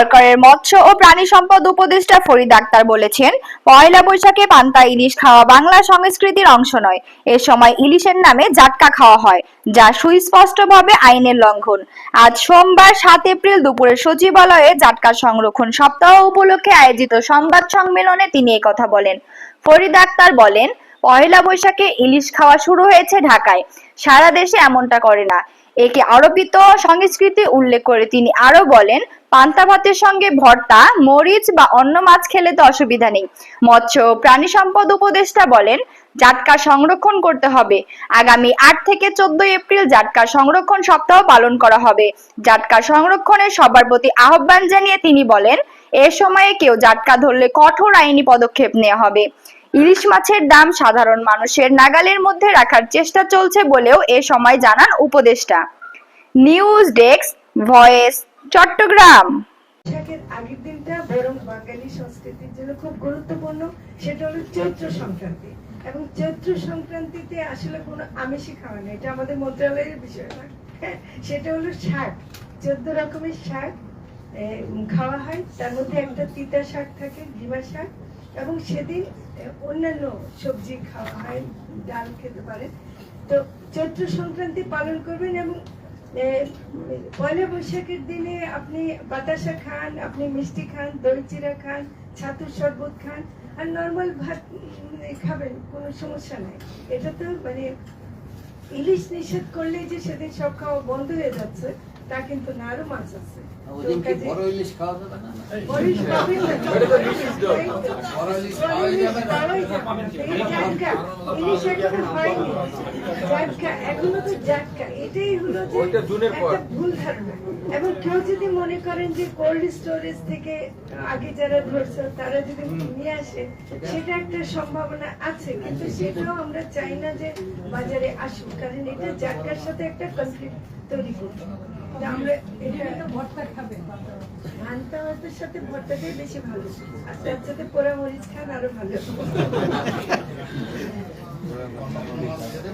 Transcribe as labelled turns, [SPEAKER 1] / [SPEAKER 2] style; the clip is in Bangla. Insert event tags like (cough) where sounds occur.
[SPEAKER 1] সরকারের মৎস্য ও প্রাণী সম্পদ উপদেষ্টা ফরিদ আক্তার বলেছেন, পয়লা বৈশাখে পান্তা ইলিশ খাওয়া বাংলা সংস্কৃতির অংশ নয়, এ সময় ইলিশের নামে জাটকা খাওয়া হয়, যা সুস্পষ্টভাবে আইনের লঙ্ঘন। আজ সোমবার সাত এপ্রিল দুপুরে সচিবালয়ে জাটকা সংরক্ষণ সপ্তাহ উপলক্ষে আয়োজিত সংবাদ সম্মেলনে তিনি একথা বলেন। ফরিদ আক্তার বলেন, পয়লা বৈশাখে ইলিশ খাওয়া শুরু হয়েছে ঢাকায়, সারা দেশে এমনটা করে না। একে আরোপিত সংস্কৃতি উল্লেখ করে তিনি আরও বলেন পান্তা ভাতের সঙ্গে ভর্তা, মরিচ বা অন্য মাছ খেলে তো অসুবিধা নেই। মৎস্য প্রাণী সম্পদ উপদেষ্টা বলেন, জাটকা সংরক্ষণ করতে হবে। আগামী আট থেকে চোদ্দ এপ্রিল জাটকা সংরক্ষণ সপ্তাহ পালন করা হবে। জাটকা সংরক্ষণের সবার প্রতি আহ্বান জানিয়ে তিনি বলেন, এ সময়ে কেউ জাটকা ধরলে কঠোর আইনি পদক্ষেপ নেওয়া হবে। ইলিশ মাছের দাম সাধারণ মানুষের নাগালের মধ্যে রাখার চেষ্টা চলছে বলেও এ সময় জানান উপদেষ্টা। News desk, voice Chattogram.
[SPEAKER 2] বৈশাখের আগের দিনটা বরং বাঙালি সংস্কৃতির জন্য খুব গুরুত্বপূর্ণ সেটা হলো চৈত্র সংক্রান্তি। এবং চৈত্র সংক্রান্তিতে আসলে কোনো আমিষই খাওয়া নেই এটা আমাদের মন্ত্রণালয়ের বিষয় না। হ্যাঁ, সেটা হলো শাক। চোদ্দ রকমের শাক খাওয়া হয়। তার মধ্যে একটা তিতা শাক থাকে ডিমা শাক। এবং সেদিন অন্যান্য সবজি খাওয়া হয় ডাল খেতে পারে। তো চৈত্র সংক্রান্তি পালন করবেন এবং পয়লা বৈশাখের দিনে আপনি বাতাসা খান, আপনি মিষ্টি খান দই চিরা খান, ছাতুর শরবত খান, আর নর্মাল ভাত খাবেন, কোনো সমস্যা নাই। এটা তো মানে ইলিশ নিষেধ করলে যে সেদিন সব খাওয়া বন্ধ হয়ে যাচ্ছে। তা কিন্তু না আরও মাছ আছে তো
[SPEAKER 3] ওদিন কি
[SPEAKER 2] কাজে-
[SPEAKER 3] বড় ইলিশ খাওয়া যাবে না
[SPEAKER 2] বড়ই পাবেন না।
[SPEAKER 3] বড় ইলিশ খাওয়াই যাবে না
[SPEAKER 2] পাওয়াই যাবে না। এই জাটকা, ইলিশ এখনও হয়নি। জাটকা, এখনও তো জাটকা। এটাই হলো যে
[SPEAKER 4] ওইটা জুনের পর।
[SPEAKER 2] একটা ভুল ধারণা। এবং কেউ যদি মনে করেন যে কোল্ড স্টোরেজ থেকে আগে যারা ধরছে তারা যদি নিয়ে আসে সেটা একটা সম্ভাবনা আছে কিন্তু সেটাও আমরা চাই না যে বাজারে আসুক কারণ এটা জাটকার সাথে একটা কনফ্লিক্ট তৈরি করবে আমরা এটা ভর্তা খাবে। ভান্তা ভাতের সাথে ভর্তাটাই বেশি ভালো। আর তার সাথে পোড়া মরিচ খান আরও ভালো। (laughs)